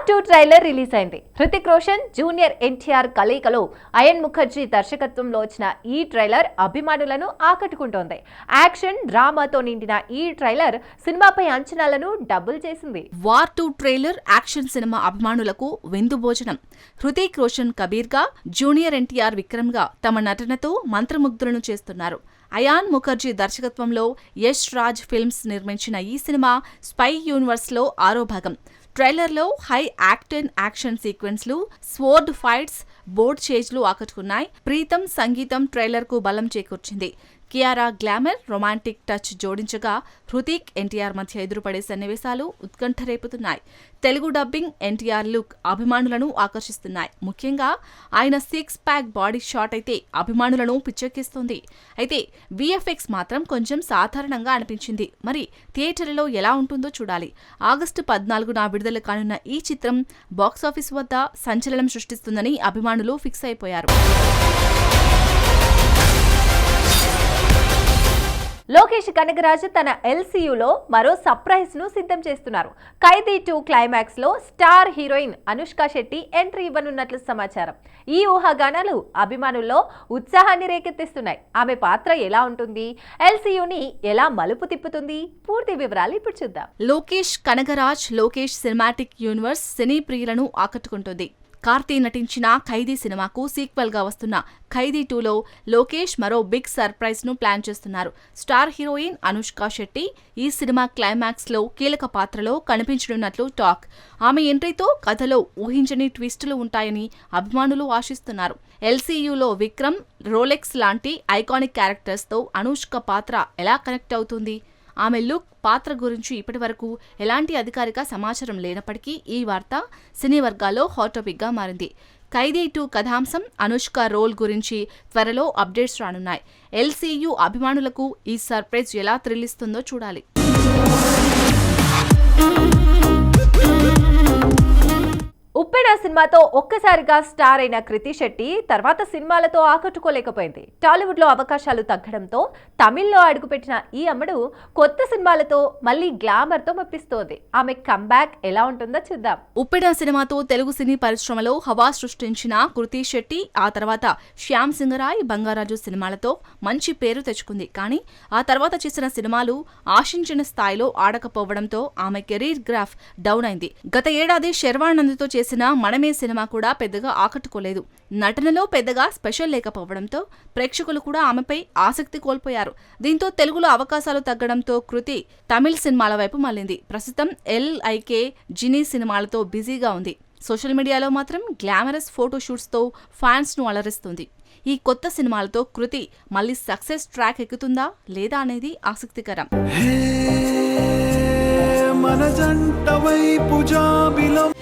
Part two trailer release అయింది. Hrithik Roshan junior NTR కలయికలో అయన్ ముఖర్జీ దర్శకత్వంలో వచ్చిన ఈ ట్రైలర్ అభిమానులను ఆకట్టుకుంటోంది. యాక్షన్ డ్రామాతో నిండిన ఈ ట్రైలర్ సినిమాపై అంచనాలను డబుల్ చేసింది. War two trailer action cinema అభిమానులకు విందు భోజనం. హృతిక్ రోషన్ కబీర్గా జూనియర్ ఎన్టీఆర్ విక్రమ్గా తమ నటనతో మంత్రముగ్ధులను చేస్తున్నారు. అయాన్ ముఖర్జీ దర్శకత్వంలో యష్ రాజ్ ఫిల్మ్స్ నిర్మించిన ఈ సినిమా స్పై యూనివర్స్లో ఆరో భాగం. ట్రైలర్లో హై యాక్టెన్ యాక్షన్ సీక్వెన్స్లు స్వోర్డ్ ఫైట్స్ బోర్డ్ చేజ్లు ఆకట్టుకున్నాయి. ప్రీతం సంగీతం ట్రైలర్కు బలం చేకూర్చింది. కియారా గ్లామర్ రొమాంటిక్ టచ్ జోడించగా హృతిక్ ఎన్టీఆర్ మధ్య ఎదురుపడే సన్నివేశాలు ఉత్కంఠ రేపుతున్నాయి. తెలుగు డబ్బింగ్ ఎన్టీఆర్ లుక్ అభిమానులను ఆకర్షిస్తున్నాయి. ముఖ్యంగా ఆయన సిక్స్ ప్యాక్ బాడీ షాట్ అయితే అభిమానులను పిచ్చెక్కిస్తుంది. అయితే విఎఫ్ఎక్స్ మాత్రం కొంచెం సాధారణంగా అనిపించింది. మరి థియేటర్లో ఎలా ఉంటుందో చూడాలి. ఆగస్టు పద్నాలుగున విడుదల కానున్న ఈ చిత్రం బాక్సాఫీస్ వద్ద సంచలనం సృష్టిస్తుందని అభిమానులు ఫిక్స్ అయిపోయారు. లోకేష్ కనగరాజు తన ఎల్సీయూలో మరో సర్ప్రైజ్ను సిద్ధం చేస్తున్నారు. ఖైదీ టూ క్లైమాక్స్లో star heroine Anushka Shetty entry ఇవ్వనున్నట్లు సమాచారం. ఈ ఊహాగానాలు అభిమానుల్లో ఉత్సాహాన్ని రేకెత్తిస్తున్నాయి. ఆమె పాత్ర ఎలా ఉంటుంది? ఎల్సీయూని ఎలా మలుపు తిప్పుతుంది? పూర్తి వివరాలు ఇప్పుడు చూద్దాం. Lokesh Kanagaraj Lokesh cinematic universe cine ప్రియులను ఆకట్టుకుంటుంది. కార్తీ నటించిన ఖైదీ సినిమాకు సీక్వెల్గా వస్తున్న ఖైదీ టూలో లోకేష్ మరో బిగ్ సర్ప్రైజ్ను ప్లాన్ చేస్తున్నారు. స్టార్ హీరోయిన్ అనుష్క శెట్టి ఈ సినిమా క్లైమాక్స్లో కీలక పాత్రలో కనిపించనున్నట్లు టాక్. ఆమె ఎంట్రీతో కథలో ఊహించని ట్విస్టులు ఉంటాయని అభిమానులు ఆశిస్తున్నారు. ఎల్సీయూలో విక్రమ్ రోలెక్స్ లాంటి ఐకానిక్ క్యారెక్టర్స్తో అనుష్క పాత్ర ఎలా కనెక్ట్ అవుతుంది? ఆమె లుక్ పాత్ర గురించి ఇప్పటివరకు ఎలాంటి అధికారిక సమాచారం లేనప్పటికీ ఈ వార్త సినీ వర్గాల్లో హాట్ టాపిక్గా మారింది. ఖైదీ టూ కథాంశం అనుష్క రోల్ గురించి త్వరలో అప్డేట్స్ రానున్నాయి. ఎల్సీయూ అభిమానులకు ఈ సర్ప్రైజ్ ఎలా థ్రిల్లిస్తుందో చూడాలి. ఉప్పెన సినిమాతో ఒక్కసారిగా స్టార్ అయిన కృతి శెట్టి తర్వాత సినిమాలతో ఆకట్టుకోలేకపోయింది. టాలీవుడ్లో అవకాశాలు తగ్గడంతో తమిళ్ళో అడుగుపెట్టిన ఈ అమ్మడు కొత్త సినిమాలతో మళ్ళీ గ్లామర్తో మెప్పిస్తోంది. ఆమె కంబ్యాక్ ఎలా ఉంటుందో చూద్దాం. ఉప్పెన సినిమాతో తెలుగు సినీ పరిశ్రమలో హవా సృష్టించిన కృతి శెట్టి ఆ తర్వాత శ్యామ్ సింగరాయ్ బంగారాజు సినిమాలతో మంచి పేరు తెచ్చుకుంది. కానీ ఆ తర్వాత చేసిన సినిమాలు ఆశించిన స్థాయిలో ఆడకపోవడంతో ఆమె కెరీర్ గ్రాఫ్ డౌన్ అయింది. గత ఏడాది శర్వానంద్తో చేసిన మనమే సినిమా కూడా పెద్దగా ఆకట్టుకోలేదు. నటనలో పెద్దగా స్పెషల్ లేకపోవడంతో ప్రేక్షకులు కూడా ఆమెపై ఆసక్తి కోల్పోయారు. దీంతో తెలుగులో అవకాశాలు తగ్గడంతో కృతి తమిళ్ సినిమాల వైపు మళ్ళింది. ప్రస్తుతం ఎల్ఐకే జినీ సినిమాలతో బిజీగా ఉంది. సోషల్ మీడియాలో మాత్రం గ్లామరస్ ఫోటోషూట్స్తో ఫ్యాన్స్ను అలరిస్తుంది. ఈ కొత్త సినిమాలతో కృతి మళ్ళీ సక్సెస్ ట్రాక్ ఎక్కుతుందా లేదా అనేది ఆసక్తికరం. మన జంట వైపు జాబిలం